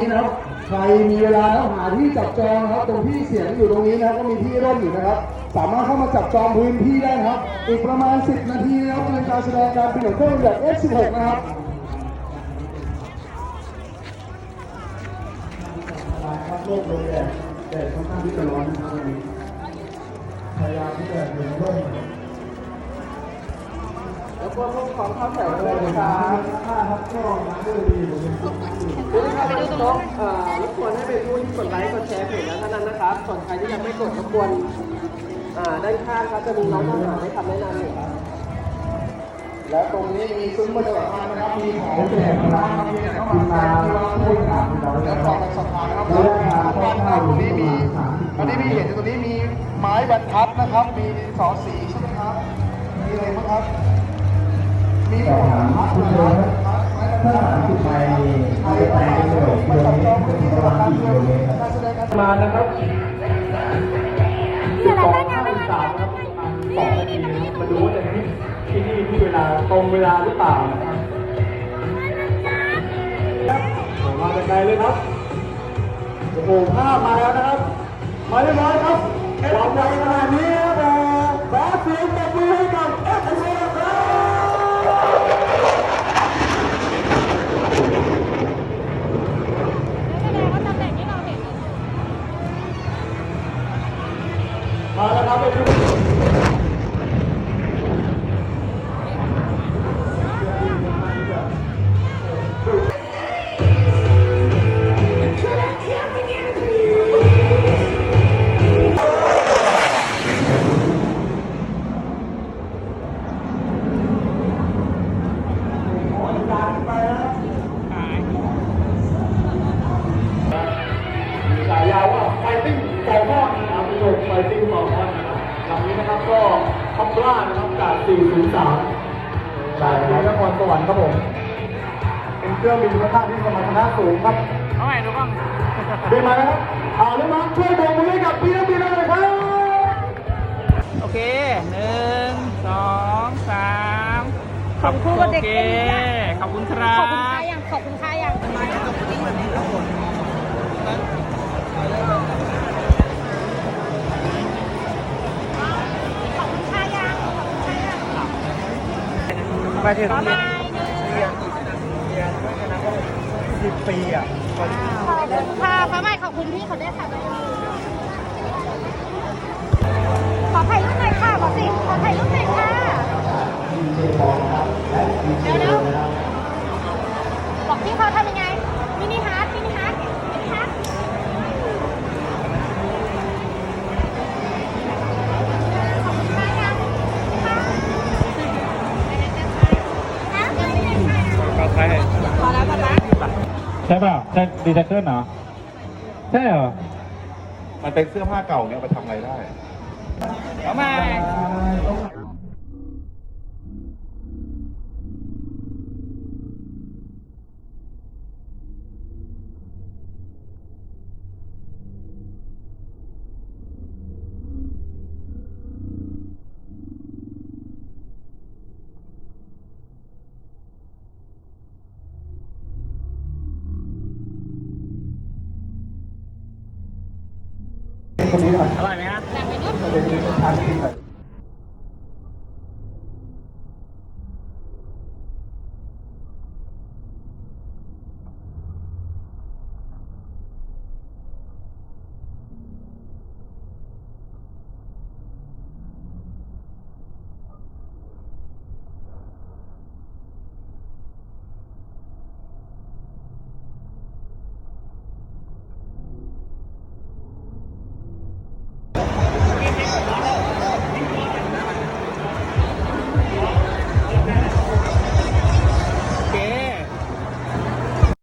นี่นะครับใครมีเวลาแล้วหาที่จับจองนะครับ ตรงที่เสียงอยู่ตรงนี้นะครับก็มีที่ร่มอยู่นะครับ สามารถเข้ามาจับจองพื้นที่ได้นะครับ อีกประมาณ 10 นาทีนะครับเป็นการแสดงการบินของเครื่องแบบ F16 นะครับครับโลกเลยแดดแดดค่อนข้างที่จะร้อนนะครับวันนี้พยายามที่จะอยู่ในร่ม พวก็พวกของข้าแถวเลยนะครับค่าครับก็มาด้วยดีหมดเลยผู้ที่เข้าไปดูต๊ะเอ่อรบกวนให้เป็นผู้ที่กดไลค์กดแชร์เพจแล้วเท่านั้นนะครับ ส่วนใครที่ยังไม่กดรบกวนอ่าด้านข้างครับจะมีน้องทหารให้คำแนะนำอยู่ครับและตรงนี้มีซุ้มประชาสัมพันธ์นะครับมีของแจกนะครับมีเข้ามาแจกที่ว่าพูดครับและกล่องสะพานนะครับแล้วบ้านข้าวตรงนี้มีตอนนี้มีเห็นตรงนี้มีไม้บรรทัดนะครับ มีดินสอสีใช่ไหมครับมีอะไรบ้างครับ มีหมวกนะครับไม้บรรทัดถ้าสามสิบใบเอาไปแปลงเป็นหน่วยกิโลเมตรเป็นประมาณกี่กิโลเมตรครับมานะครับนี่อะไรได้งานได้งานครับสองนาทีนะครับมาดูว่าจะที่ที่นี่ที่เวลาตรงเวลาหรือเปล่านะครับครับผมาไกลเลยครับโอ้โหภาพมาแล้วนะครับ มาเรียบร้อยครับความใหญ่ขนาดนี้ครับขอเสียงปรบมือให้กับเอฟซีครับ Thank you. ลำนี้นะครับก็คัมบล่านะครับจาก403จากที่นครสวรรค์ครับผม เป็นเครื่องบินคุณภาพที่สมรรถนะสูงครับเอาใหม่ดูบ้างบินมาแล้วครับเอาเลยมาช่วยโบกมือให้กับพี่นักบินหน่อยครับ โอเคหนึ่งสองสามของครูกับเด็กโอเคเป็นอย่างขอบคุณครับ ขอบคุณค่ายังขอบคุณค่า ไปถึงบ๊ายบายสิบปีอะขอบคุณค่ะพระใหม่ขอบคุณพี่เขาได้วยค่ะขอถ่ายรูปหน่อยค่ะขอสิขอถ่ายรูปหน่อยค่ะ ใช่ป่ะใช่ดีแท็กเกอร์เหรอ ใช่เหรอ มันเป็นเสื้อผ้าเก่าเนี่ยเอาไปทำอะไรได้ เอามา คนนี้หน่อยอร่อยไหมครับเป็นทานกินแบบ